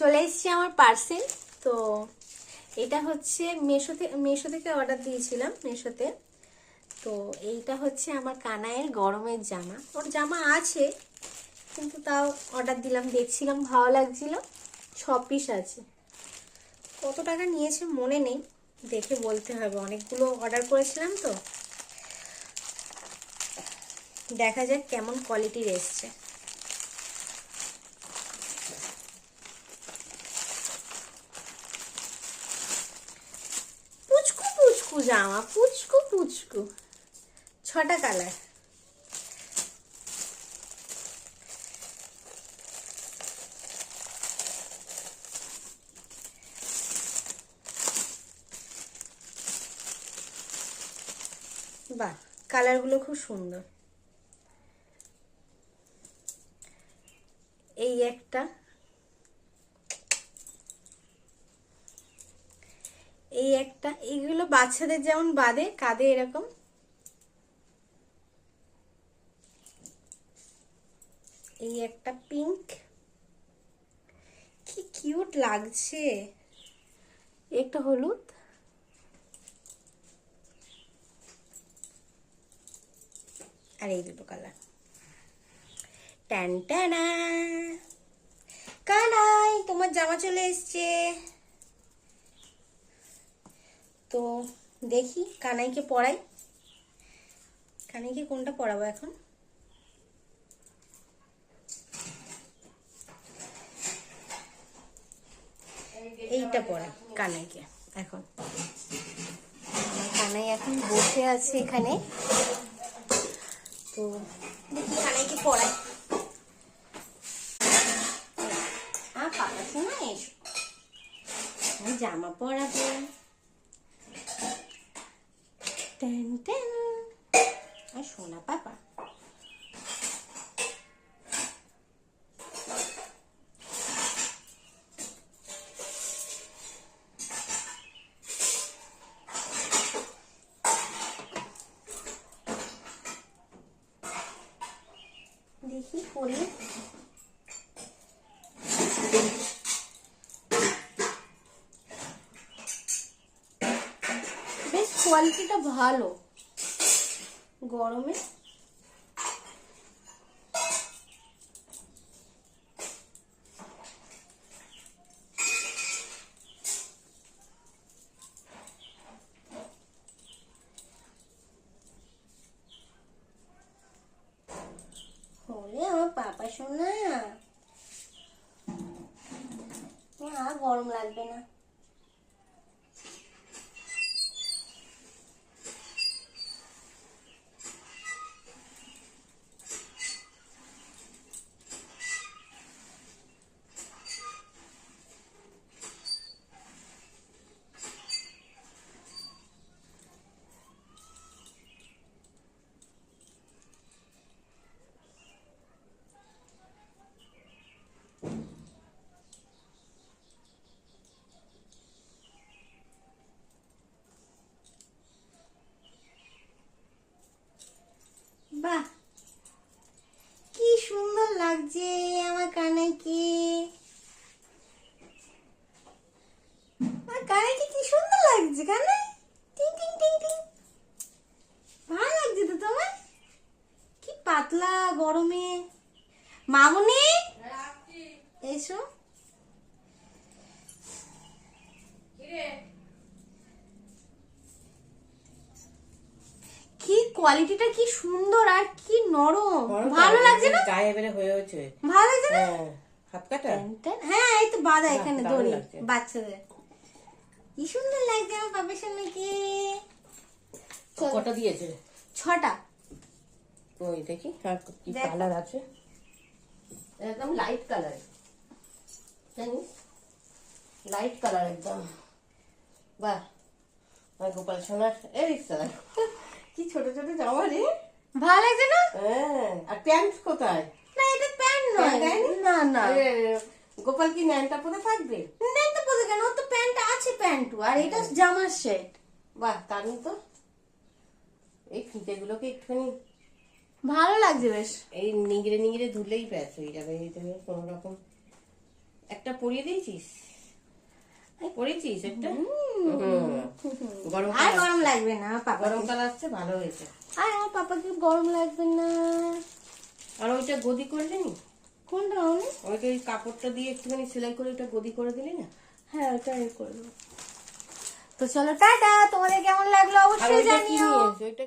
চলে এসেছি আমার পার্সেল তো এটা হচ্ছে মেশো থেকে মেশো থেকে অর্ডার দিয়েছিলাম মেশোতে তো এইটা হচ্ছে আমার কানাইয়ের গরমের জামা। ওর জামা আছে, কিন্তু তাও অর্ডার দিলাম। দেখছিলাম, ভালো লাগছিল। ছ পিস আছে। কত টাকা নিয়েছে মনে নেই। দেখে বলতে হবে। অনেকগুলো অর্ডার করেছিলাম তো। দেখা যাক কেমন কোয়ালিটির এসছে পুচকু পুচকু জামা পুচকু পুচকু। ছটা কালার। বাহ কালারগুলো খুব সুন্দর। এই একটা। এই একটা, এইগুলো বাচ্চাদের যেমন বাদে, কাঁধে এরকম। এই একটা পিঙ্ক। কি কিউট লাগছে। একটা হলুদ। আর এই দুটো কালার। ট্যান ট্যানা। কানাই, তোমার জামা চলে এসছে। তো দেখি কানাইকে পড়াই। কানাইকে কোনটা পড়াবো এখন? এইটা পড়াই কানাইকে এখন। কানাই এখন বসে আছে এখানে। তো দেখি কানাইকে পড়াই। জামা পরাবো। টেন টেন আর সোনা পাপা দেখি পরে কোয়ালিটিটা ভালো। গরমে। হলে আমার পাপা আর গরম লাগবে না বাহ কি সুন্দর লাগছে আমার কানাইকে। আমার কানে কি সুন্দর লাগছে কানে টিং টিং টিং টিং। ভালো লাগছে তো তোমার? কি পাতলা গরমে। মামুনি? এসো কি কোয়ালিটিটা কি সুন্দর আর কি নরম। ভালো লাগছে না? গায়ে বেড়ে হয়ে হয়েছে। ভালো লাগছে না? হ্যাঁ হাত কাটা। হ্যাঁ এই তো বাঁধা এখানে দড়ি বাচ্চাদের। কি সুন্দর লাগছে আমার বাবার সামনেকে কটা দিয়েছে ছটা। ওই দেখি আর কি কালার আছে? একদম লাইট কালার জানিস? লাইট কালার একদম। বাহ। গোপাল সোনার এই স্যার কি ছোট ছোট জামা রে ভালো লাগছে না? হ্যাঁ আর প্যান্ট কোথায়? না এটা প্যান্ট নয়। না না। গোপাল কি ন্যানটা পরে থাকবে? তো বলতে কেন? তো প্যান্ট আছে প্যান্টু আর এটা জামার সেট বাহ দারুণ তো। এই ফিতেগুলোকে একটুখানি ভালো লাগছে বেশ। এই নিগড়ে নিগড়ে ধুলেই ব্যাস হয়ে যাবে এই তুমি কোনো রকম একটা পরিয়ে দিয়েছিস? পরিয়েছিস একটা। গরম আর গরম লাগবে না পাপা আসছে ভালো হয়েছে। আর আমার পাপাকে গরম লাগবে না। আর ওইটা গদি করলি নি? কোনটা ওইটা ওই কাপড়টা দিয়ে একটুখানি সেলাই করে ওইটা গদি করে দিলি না? হ্যাঁ ওটা এ করব। তো চলো টাটা। তোমাদের কেমন লাগল অবশ্যই জানিও। ওইটা